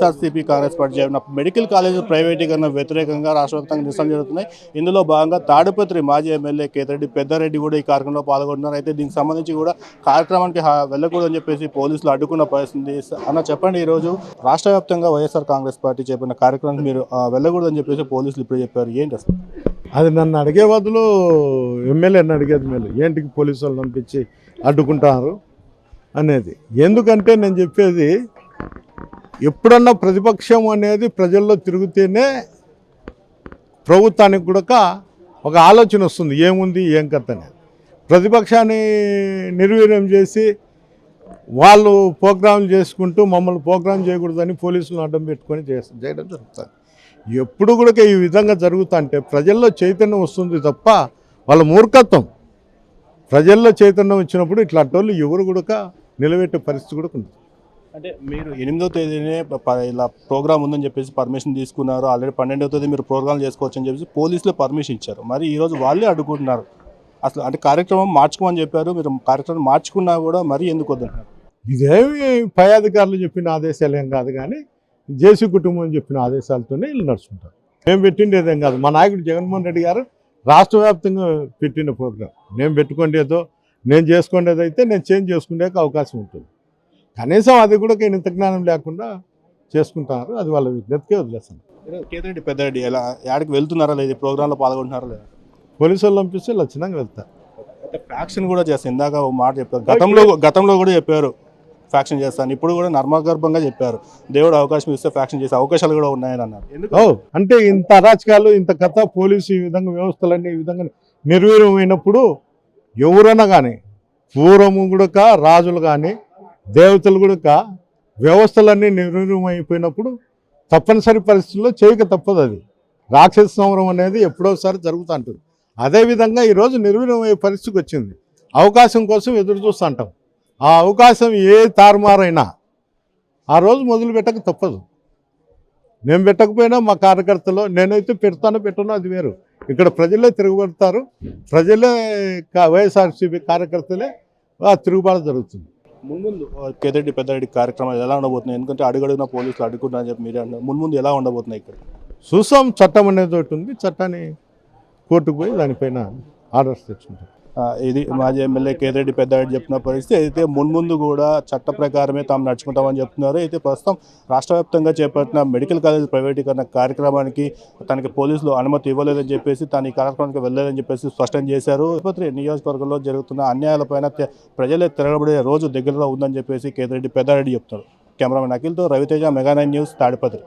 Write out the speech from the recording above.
SRCP Congress party చేసిన medical college ప్రైవేటీకరణ వ్యతిరేకంగా రాష్ట్ర వ్యాప్తంగా నిరసనలు జరుగుతున్నాయి. ఇందులో భాగంగా తాడిపత్రి మాజీ ఎమ్మెల్యే కేతిరెడ్డి పెద్దారెడ్డి కూడా ఈ కార్యక్రమంలో పాల్గొంటున్నారు. అయితే దీనికి సంబంధించి కూడా కార్యక్రమానికి వెళ్ళకూడదని చెప్పేసి పోలీసులు అడ్డుకున్న పరిస్థితి అన్న చెప్పండి ఈరోజు. రాష్ట్ర వ్యాప్తంగా వైఎస్ఆర్ కాంగ్రెస్ పార్టీ చేపట్టిన కార్యక్రమానికి మీరు వెళ్ళకూడదని చెప్పేసి పోలీసులు ఇప్పుడు చెప్పారు. ఏంటి అసలు? అది నన్ను అడిగే బదులు ఎమ్మెల్యేని అడిగేది మేలు. ఏంటికి పోలీసు వాళ్ళు పంపించి అడ్డుకుంటారు అనేది? ఎందుకంటే నేను చెప్పేది ఎప్పుడన్నా ప్రతిపక్షం అనేది ప్రజల్లో తిరుగుతేనే ప్రభుత్వానికి కూడా ఒక ఆలోచన వస్తుంది ఏముంది ఏం కథ అనేది. ప్రతిపక్షాన్ని నిర్వీర్యం చేసి వాళ్ళు ప్రోగ్రాంలు చేసుకుంటూ మమ్మల్ని ప్రోగ్రాం చేయకూడదని పోలీసులను అడ్డం పెట్టుకొని చేయడం జరుగుతుంది. ఎప్పుడు కూడా ఈ విధంగా జరుగుతుంటే ప్రజల్లో చైతన్యం వస్తుంది తప్ప వాళ్ళ మూర్ఖత్వం. ప్రజల్లో చైతన్యం వచ్చినప్పుడు ఇట్లాంటి వాళ్ళు ఎవరు కూడా నిలబెట్టే పరిస్థితి కూడా ఉంది అంటే మీరు ఎనిమిదో తేదీనే ఇలా ప్రోగ్రామ్ ఉందని చెప్పేసి పర్మిషన్ తీసుకున్నారు. ఆల్రెడీ పన్నెండవ తేదీ మీరు ప్రోగ్రామ్ చేసుకోవచ్చు అని చెప్పేసి పోలీసులు పర్మిషన్ ఇచ్చారు. మరి ఈ రోజు వాళ్ళే అడ్డుకుంటున్నారు. అసలు అంటే కార్యక్రమం మార్చుకోమని చెప్పారు. మీరు కార్యక్రమం మార్చుకున్నా కూడా మరీ ఎందుకు వద్దంటున్నారు? ఇదేమి పై అధికారులు చెప్పిన ఆదేశాలు ఏం కాదు కానీ జేసీ కుటుంబం చెప్పిన ఆదేశాలతోనే వీళ్ళు నడుచుకుంటారు. మేము పెట్టిండేదేం కాదు. మా నాయకుడు జగన్మోహన్ రెడ్డి గారు రాష్ట్ర వ్యాప్తంగా పెట్టిన ప్రోగ్రాం నేను పెట్టుకునేదో నేను చేసుకునేది అయితే నేను చేంజ్ చేసుకునే అవకాశం ఉంటుంది. కనీసం అది కూడా ఇంత జ్ఞానం లేకుండా చేసుకుంటున్నారు అది వాళ్ళ విజ్ఞతకే వదిలేస్తాను. కేతిరెడ్డి పెద్దరెడ్డి ఎలా యాడికి వెళ్తున్నారా లేదు? ప్రోగ్రాంలో పాల్గొంటున్నారా లేదా? పోలీసు వాళ్ళు పంపిస్తే లక్షణంగా వెళ్తారు ఫ్యాక్షన్ కూడా చేస్తారు ఇందాక ఒక మాట చెప్పారు. గతంలో గతంలో కూడా చెప్పారు. ఫ్యాక్షన్ చేస్తాను. ఇప్పుడు కూడా నర్మగర్భంగా చెప్పారు. దేవుడు అవకాశం ఇస్తే ఫ్యాక్షన్ చేసే అవకాశాలు కూడా ఉన్నాయని అన్నారు. అంటే ఇంత అరాచకాలు ఇంత కథ పోలీసు ఈ విధంగా వ్యవస్థలన్నీ ఈ విధంగా నిర్వీర్యమైనప్పుడు ఎవరైనా కానీ పూర్వము కూడా రాజులు కానీ దేవతలు కూడా వ్యవస్థలన్నీ నిర్వీర్యమైపోయినప్పుడు తప్పనిసరి పరిస్థితుల్లో చేయక తప్పదు అది. రాక్షస సంవరం అనేది ఎప్పుడోసారి జరుగుతూ ఉంటుంది అదేవిధంగా ఈరోజు నిర్వీర్యమయ్యే పరిస్థితికి వచ్చింది. అవకాశం కోసం ఎదురు చూస్తుంటాం ఆ అవకాశం ఏ తారుమారైనా ఆ రోజు మొదలు పెట్టక తప్పదు. నేను పెట్టకపోయినా మా కార్యకర్తలు నేనైతే పెడతానో పెట్టనో అది వేరు. ఇక్కడ ప్రజలే తిరుగుబడతారు. ప్రజలే కా- వైఎస్ఆర్సీపీ కార్యకర్తలే తిరుగుబాటు జరుగుతుంది. మున్ముందు కేతిరెడ్డి పెద్దరెడ్డి కార్యక్రమాలు ఎలా ఉండబోతున్నాయి? ఎందుకంటే అడుగడుగున పోలీసులు అడ్డుకుంటారని చెప్పి మీరే అన్నారు. మున్ముందు ఎలా ఉండబోతున్నాయి ఇక్కడ? చూసాం చట్టం అనేది ఒకటి ఉంది. చట్టాన్ని కోర్టుకు పోయి దానిపైన ఆర్డర్స్ తెచ్చుకుంటాం ఇది మాజీ ఎమ్మెల్యే కేతిరెడ్డి పెద్దారెడ్డి చెప్తున్న పరిస్థితి. అయితే మున్ముందు కూడా చట్ట ప్రకారమే తాము నడుచుకుంటామని చెప్తున్నారు. అయితే ప్రస్తుతం రాష్ట్ర వ్యాప్తంగా చేపట్టిన మెడికల్ కాలేజ్ ప్రైవేటీకరణ కార్యక్రమానికి తనకి పోలీసులు అనుమతి ఇవ్వలేదని చెప్పేసి తాను ఈ కార్యక్రమానికి వెళ్ళలేదని చెప్పేసి స్పష్టం చేశారు. ఆసుపత్రి నియోజకవర్గంలో జరుగుతున్న అన్యాయాలపైన ప్రజలే తిరగబడే రోజు దగ్గరలో ఉందని చెప్పేసి కేతిరెడ్డి పెద్దారెడ్డి చెప్తారు cameraman అఖిల్తో Raviteja mega nine news Tadipatri.